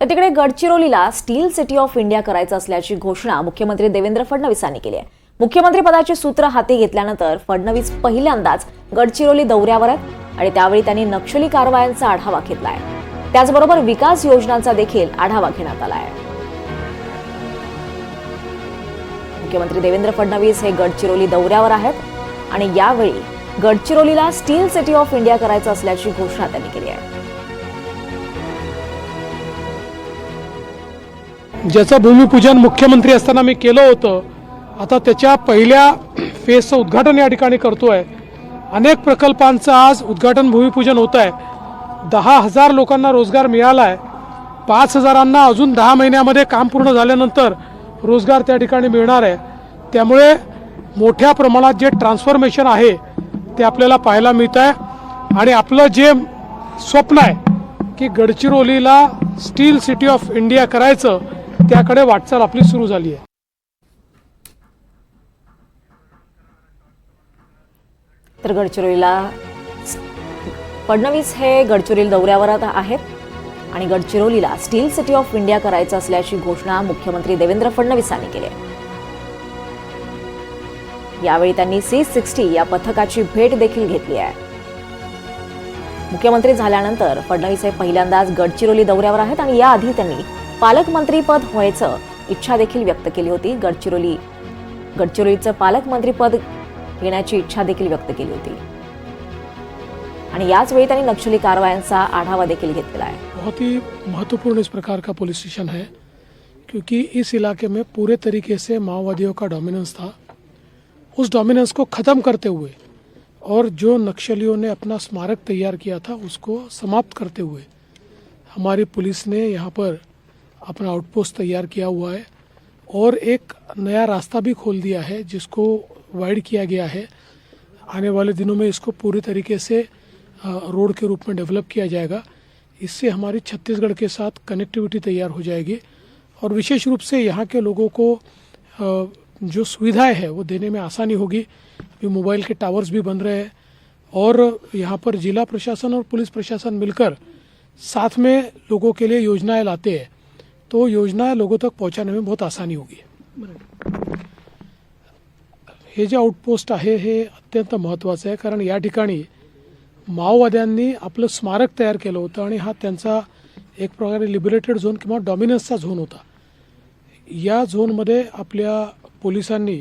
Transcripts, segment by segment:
तर तिकडे गडचिरोलीला स्टील सिटी ऑफ इंडिया करायचं असल्याची घोषणा मुख्यमंत्री देवेंद्र फडणवीसांनी केली आहे. मुख्यमंत्री पदाची सूत्र हाती घेतल्यानंतर फडणवीस पहिल्यांदाच गडचिरोली दौऱ्यावर आहेत आणि त्यावेळी त्यांनी नक्षली कारवायांचा आढावा घेतलाय त्याचबरोबर विकास योजनांचा देखील आढावा घेण्यात आला आहे. मुख्यमंत्री देवेंद्र फडणवीस हे गडचिरोली दौऱ्यावर आहेत आणि यावेळी गडचिरोलीला स्टील सिटी ऑफ इंडिया करायचं असल्याची घोषणा त्यांनी केली आहे. ज्याचं भूमिपूजन मुख्यमंत्री असताना मी केलं होतं आता त्याच्या पहिल्या फेजचं उद्घाटन या ठिकाणी करतोय. अनेक प्रकल्पांचं आज उद्घाटन भूमिपूजन होत आहे दहा हजार लोकांना रोजगार मिळाला आहे पाच हजारांना अजून दहा महिन्यामध्ये काम पूर्ण झाल्यानंतर रोजगार त्या ठिकाणी मिळणार आहे. त्यामुळे मोठ्या प्रमाणात जे ट्रान्सफॉर्मेशन आहे ते आपल्याला पाहायला मिळत आहे आणि आपलं जे स्वप्न आहे की गडचिरोलीला स्टील सिटी ऑफ इंडिया करायचं त्याकडे वाटचाल आपली सुरू झाली आहे. तर गडचिरोलीला फडणवीस हे गडचिरोली दौऱ्यावर आता आहेत आणि गडचिरोलीला स्टील सिटी ऑफ इंडिया करायचं असल्याची घोषणा मुख्यमंत्री देवेंद्र फडणवीसांनी केली आहे. यावेळी त्यांनी सी सिक्स्टी या पथकाची भेट देखील घेतली आहे. मुख्यमंत्री झाल्यानंतर फडणवीस हे पहिल्यांदाच गडचिरोली दौऱ्यावर आहेत आणि याआधी त्यांनी पालकमंत्रीपद व्हायचं इच्छा देखील व्यक्त केली होती गडचिरोली. गडचिरोलीचं पालकमंत्रीपद घेण्याची इच्छा देखील व्यक्त केली होती. आणि याच वेळी त्यांनी नक्षली कारवायांचा आढावा देखील घेतलेला आहे. बहुत ही महत्त्वपूर्ण इस प्रकार का पुलिस स्टेशन है क्योंकि इस इलाके में पूरे तरीके से माओवादियों का डोमिनेंस था। उस डोमिनेंस को ख़त्म करते हुए और जो नक्सलियों ने अपना स्मारक तैयार किया था उसको समाप्त करते हुए हमारी पुलिस ने यहाँ पर अपना आउटपोस्ट तैयार किया हुआ है और एक नया रास्ता भी खोल दिया है, जिसको वाइड किया गया है। आने वाले दिनों में इसको पूरी तरीके से रोड के रूप में डेवलप किया जाएगा। इससे हमारी छत्तीसगढ़ के साथ कनेक्टिविटी तैयार हो जाएगी और विशेष रूप से यहाँ के लोगों को जो सुविधाएँ है, वो देने में आसानी होगी। अभी मोबाइल के टावर्स भी बन रहे हैं और यहाँ पर जिला प्रशासन और पुलिस प्रशासन मिलकर साथ में लोगों के लिए योजनाएँ लाते हैं। तो योजना लोगों तक पहुंचाने में बहुत आसानी होगी। हे जे आउटपोस्ट आहे हे अत्यंत महत्त्वाचं आहे कारण या ठिकाणी माओवाद्यांनी आपलं स्मारक तयार केलं होतं आणि हा त्यांचा एक प्रकारे लिबरेटेड झोन किंवा डॉमिनन्सचा झोन होता. या झोनमध्ये आपल्या पोलिसांनी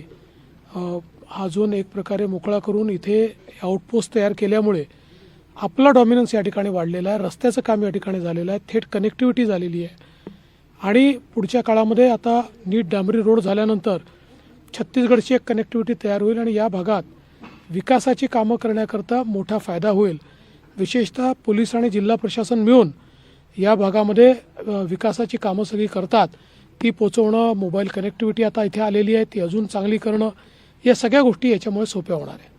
हा झोन एक प्रकारे मोकळा करून इथे आउटपोस्ट तयार केल्यामुळे आपला डॉमिनन्स या ठिकाणी वाढलेला आहे रस्त्याचं काम या ठिकाणी झालेलं आहे थेट कनेक्टिव्हिटी झालेली आहे. आणि पुढच्या काळामध्ये आता नीट डांबरी रोड झाल्यानंतर छत्तीसगडची एक कनेक्टिव्हिटी तयार होईल आणि या भागात विकासाची कामं करण्याकरता मोठा फायदा होईल. विशेषतः पोलीस आणि जिल्हा प्रशासन मिळून या भागामध्ये विकासाची कामं सगळी करतात. ती पोचवणं मोबाईल कनेक्टिव्हिटी आता इथे आलेली आहे ती अजून चांगली करणं या सगळ्या गोष्टी याच्यामुळे सोप्या होणार आहे